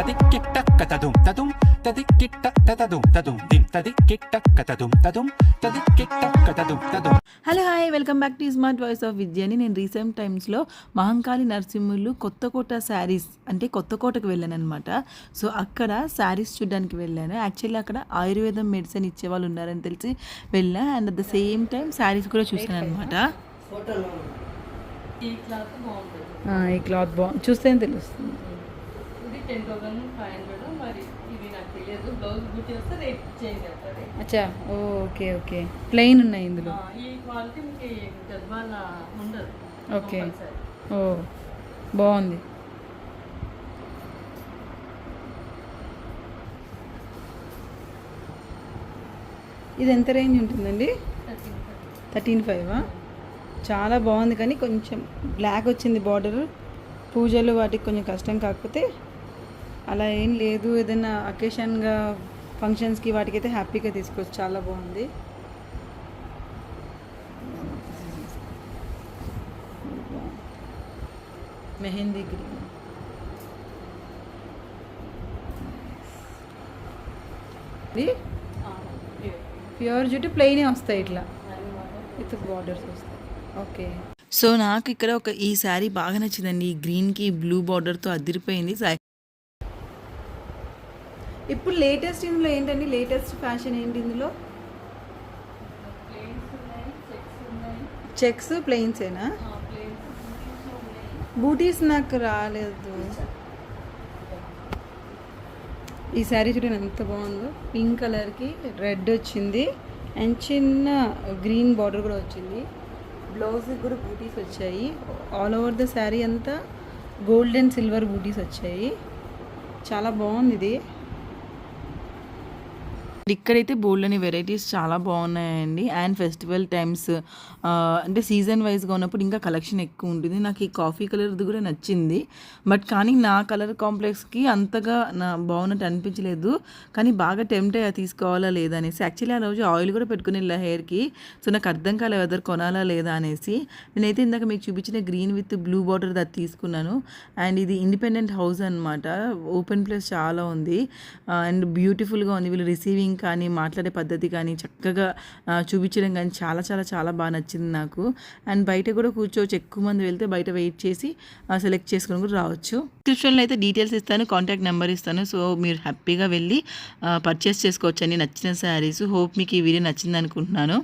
తదిక్కిట్టక్క తదుం తదుం తదిక్కిట్ట తదదుం తదుం దిం తదిక్కిట్టక్క తదుం తది తదిక్కిట్టక్క తదుం తదుం hello hi welcome back to smart voice of విద్యని నేను రీసెంట్ టైమ్స్లో మహంకాళి నరసింహులు కొత్తకోట శారీస్ అంటే కొత్తకోటకు వెళ్ళాను అనమాట సో అక్కడ శారీస్ చూడడానికి వెళ్ళాను యాక్చువల్లీ అక్కడ ఆయుర్వేదం మెడిసిన్ ఇచ్చే వాళ్ళు ఉన్నారని తెలిసి వెళ్ళా and at the same time saris కూడా చూసాను అనమాట ఈ క్లాత్ బాగుంటుంది బాగుంది చూస్తే తెలుస్తుంది టెన్ థౌసండ్ ఫైవ్ హండ్రెడ్ మరి ఇవి నాకు తెలియదు. బ్లౌజ్ బుట్టి వస్తే రేట్ చేంజ్ అవుతుంది. అచ్చా ఓకే ఓకే. ప్లెయిన్ ఉన్నాయి ఇందులో? ఈ క్వాలిటీ మీకు గద్వాల ఉండదు. ఓకే. ఓ బాగుంది. ఇది ఎంత రేంజ్ ఉంటుందండి. Thirteen five? చాలా బాగుంది కానీ కొంచెం బ్లాక్ వచ్చింది బార్డర్. పూజలు వాటికి కొంచెం కష్టం కాకపోతే అలా ఏం లేదు. ఏదైనా అకేషన్గా ఫంక్షన్స్కి వాటికైతే హ్యాపీగా తీసుకోవచ్చు చాలా బాగుంది. మెహందీ గ్రీన్. ఇది ప్యూర్ జుట్టు ప్లెయినే వస్తాయి ఇట్లా. విత్ బార్డర్స్ వస్తాయి. ఓకే. సో నాకు ఇక్కడ ఒక ఈ శారీ బాగా నచ్చిందండి. ఈ గ్రీన్కి బ్లూ బార్డర్తో అదిరిపోయింది. సా- ఇప్పుడు లేటెస్ట్ ఇందులో ఏంటండి? లేటెస్ట్ ఫ్యాషన్ ఏంటి ఇందులో? చెక్స్ ప్లెయిన్సేనా ప్లేన్స్ బూటీస్ నాకు రాలేదు. ఈ శారీ చూడండి ఎంత బాగుందో. పింక్ కలర్కి రెడ్ వచ్చింది. అండ్ చిన్న గ్రీన్ బార్డర్ కూడా వచ్చింది. బ్లౌజ్కి కూడా బూటీస్ వచ్చాయి. ఆల్ ఓవర్ ద శారీ అంతా గోల్డ్ అండ్ సిల్వర్ బూటీస్ వచ్చాయి. చాలా బాగుంది ఇది. ఇక్కడైతే బోల్డ్ అని వెరైటీస్ చాలా బాగున్నాయండి. అండ్ ఫెస్టివల్ టైమ్స్ అంటే సీజన్ వైజ్గా ఉన్నప్పుడు ఇంకా కలెక్షన్ ఎక్కువ ఉంటుంది. నాకు ఈ కాఫీ కలర్ది కూడా నచ్చింది. బట్ కానీ నా కలర్ కాంప్లెక్స్కి అంతగా నా బాగున్నట్టు అనిపించలేదు. కానీ బాగా టెంప్ట్ అయ్యా తీసుకోవాలా లేదా అనేసి. యాక్చువల్లీ ఆ రోజు ఆయిల్ కూడా పెట్టుకుని ఇలా హెయిర్కి. సో నాకు అర్థం కాలేదు వెదర్ కొనాలా లేదా అనేసి. నేనైతే ఇందాక మీకు చూపించిన గ్రీన్ విత్ బ్లూ బార్డర్ అది తీసుకున్నాను. అండ్ ఇది ఇండిపెండెంట్ హౌస్ అనమాట ఓపెన్ ప్లేస్ చాలా ఉంది. అండ్ బ్యూటిఫుల్గా ఉంది. వీళ్ళు రిసీవింగ్ కానీ మాట్లాడే పద్ధతి కానీ చక్కగా చూపించడం కానీ చాలా చాలా చాలా బాగా నచ్చింది నాకు. అండ్ బయట కూడా కూర్చోవచ్చు ఎక్కువ మంది వెళ్తే బయట వెయిట్ చేసి సెలెక్ట్ చేసుకొని కూడా రావచ్చు. డిస్క్రిప్షన్లో అయితే డీటెయిల్స్ ఇస్తాను కాంటాక్ట్ నెంబర్ ఇస్తాను. సో మీరు హ్యాపీగా వెళ్ళి పర్చేస్ చేసుకోవచ్చు అండి నచ్చిన శారీస్. హోప్ మీకు ఈ వీడియో నచ్చింది అనుకుంటున్నాను.